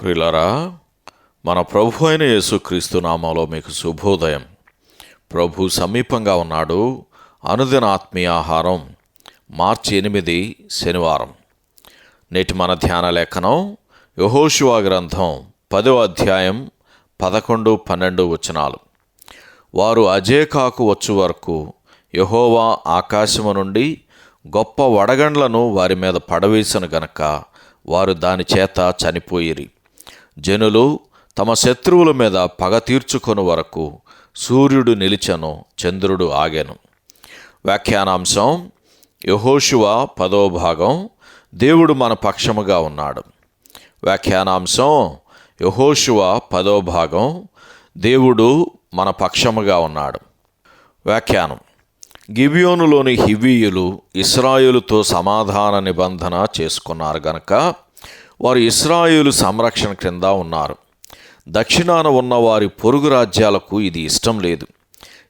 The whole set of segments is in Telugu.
ప్రిలరా మన ప్రభు అయిన యేసుక్రీస్తు నామంలో మీకు శుభోదయం. ప్రభు సమీపంగా ఉన్నాడు. అనుదిన ఆత్మీయ ఆహారం మార్చి ఎనిమిది శనివారం. నేటి మన ధ్యాన లేఖనం యహోశివా గ్రంథం పదో అధ్యాయం పదకొండు పన్నెండు వచనాలు. వారు అజేకాకు వచ్చు వరకు యహోవా ఆకాశము నుండి గొప్ప వడగండ్లను వారి మీద పడవేసిన గనక వారు దాని చేత చనిపోయిరి. జనులు తమ శత్రువుల మీద పగ తీర్చుకొని వరకు సూర్యుడు నిలిచెను చంద్రుడు ఆగెను. వ్యాఖ్యానాంశం యహోషువ పదో భాగం దేవుడు మన పక్షముగా ఉన్నాడు. వ్యాఖ్యానాంశం యహోషువ పదో భాగం దేవుడు మన పక్షముగా ఉన్నాడు. వ్యాఖ్యానం గిబియోనులోని హివీయులు ఇస్రాయులతో సమాధాన నిబంధన చేసుకున్నారు గనక వారు ఇస్రాయేలు సంరక్షణ క్రింద ఉన్నారు. దక్షిణాన ఉన్న వారి పొరుగు రాజ్యాలకు ఇది ఇష్టం లేదు.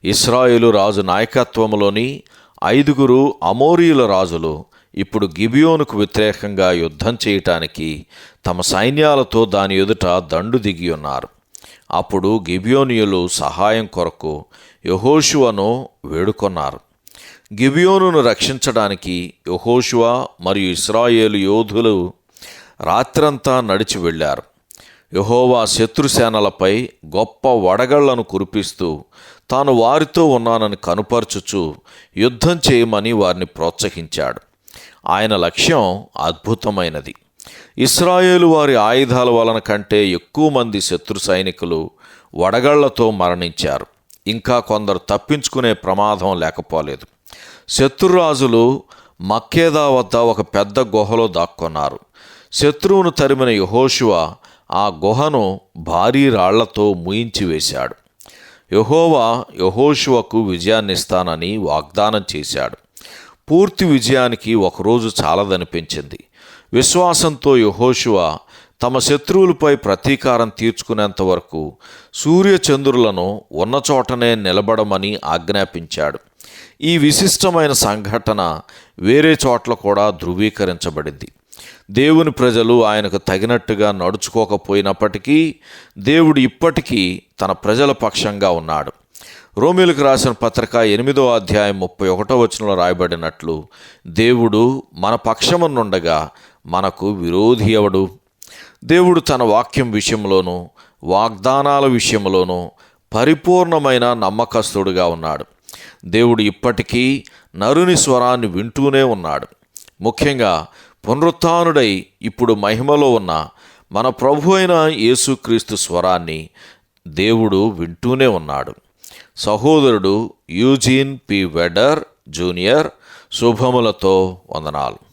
ఇస్రాయేలు రాజు నాయకత్వంలోని ఐదుగురు అమోరియుల రాజులు ఇప్పుడు గిబియోనుకు వ్యతిరేకంగా యుద్ధం చేయటానికి తమ సైన్యాలతో దాని ఎదుట దండు దిగి ఉన్నారు. అప్పుడు గిబియోనియులు సహాయం కొరకు యహోషువను వేడుకొన్నారు. గిబియోనును రక్షించడానికి యహోషువ మరియు ఇస్రాయేలు యోధులు రాత్రంతా నడిచి వెళ్ళారు. యహోవా శత్రుసేనలపై గొప్ప వడగళ్ళను కురిపిస్తూ తాను వారితో ఉన్నానని కనుపరచుచు యుద్ధం చేయమని వారిని ప్రోత్సహించాడు. ఆయన లక్ష్యం అద్భుతమైనది. ఇస్రాయేలు వారి ఆయుధాల వలన కంటే ఎక్కువ మంది శత్రు సైనికులు వడగళ్ళతో మరణించారు. ఇంకా కొందరు తప్పించుకునే ప్రమాదం లేకపోలేదు. శత్రురాజులు మక్కేదా వద్ద ఒక పెద్ద గుహలో దాక్కున్నారు. శత్రువును తరిమిన యహోషువ ఆ గుహను భారీ రాళ్ళతో ముయించి వేశాడు. యహోవా యహోషువకు విజయాన్నిస్తానని వాగ్దానం చేశాడు. పూర్తి విజయానికి ఒకరోజు చాలదనిపించింది. విశ్వాసంతో యహోషువ తమ శత్రువులపై ప్రతీకారం తీర్చుకునేంత వరకు సూర్యచంద్రులను ఉన్న చోటనే నిలబడమని ఆజ్ఞాపించాడు. ఈ విశిష్టమైన సంఘటన వేరే చోట్ల కూడా ధృవీకరించబడింది. దేవుని ప్రజలు ఆయనకు తగినట్టుగా నడుచుకోకపోయినప్పటికీ దేవుడు ఇప్పటికీ తన ప్రజల పక్షంగా ఉన్నాడు. రోమిలకు రాసిన పత్రిక ఎనిమిదో అధ్యాయం ముప్పై ఒకటో వచనంలో రాయబడినట్లు దేవుడు మన పక్షమునుండగా మనకు విరోధి ఎవడు? దేవుడు తన వాక్యం విషయంలోనూ వాగ్దానాల విషయంలోనూ పరిపూర్ణమైన నమ్మకస్తుడుగా ఉన్నాడు. దేవుడు ఇప్పటికీ నరుని స్వరాన్ని వింటూనే ఉన్నాడు. ముఖ్యంగా పునరుత్డై ఇప్పుడు మహిమలో ఉన్న మన ప్రభు అయిన యేసుక్రీస్తు స్వరాన్ని దేవుడు వింటూనే ఉన్నాడు. సహోదరుడు యూజీన్ పి వెడర్ జూనియర్ శుభములతో వందనాలు.